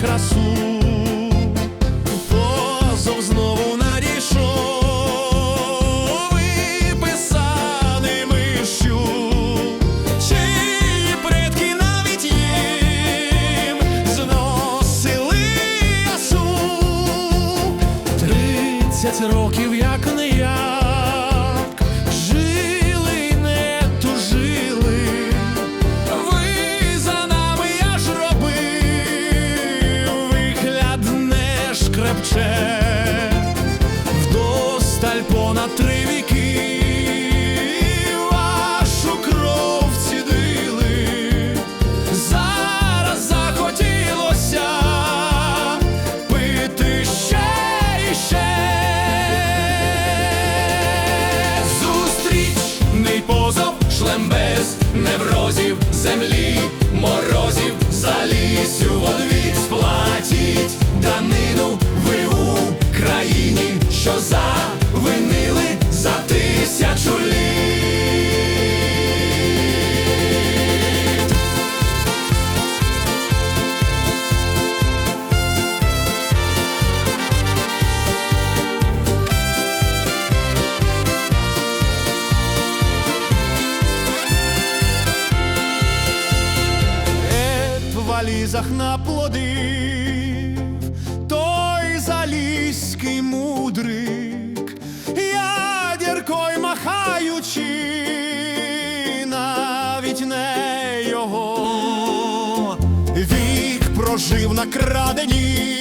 красу, позов знову надійшов І писаним мишю, чиї предки навіть їм зносили ясу тридцять років, як на. Неврозів, землі, морозів, за лісю водвіць сплатіть данину ви у країні, що завинили в наплодив той залізький мудрик, ядеркой махаючи, навіть не його. Вік прожив на краденім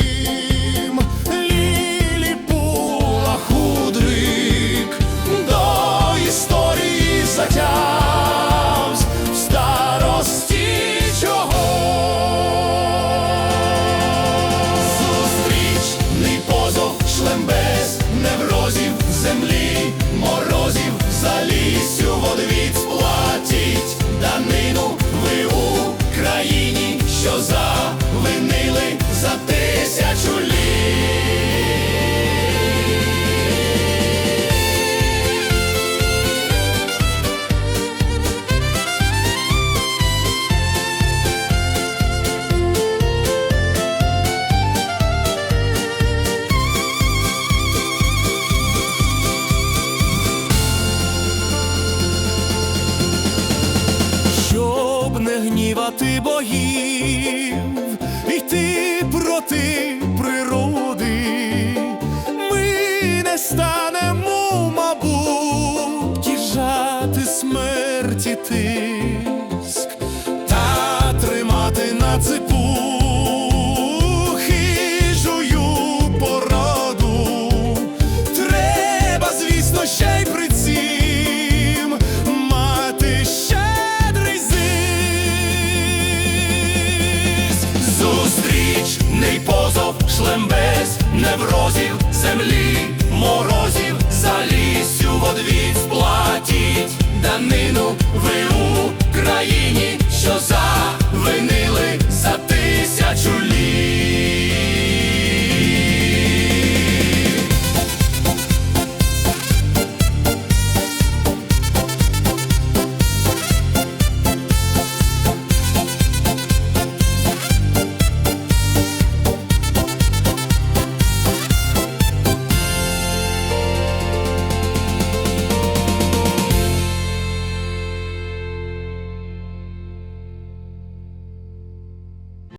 не ти богів, позов, шлем без неврозів, землі, морозів, за лісю водвід сплатіть данину ви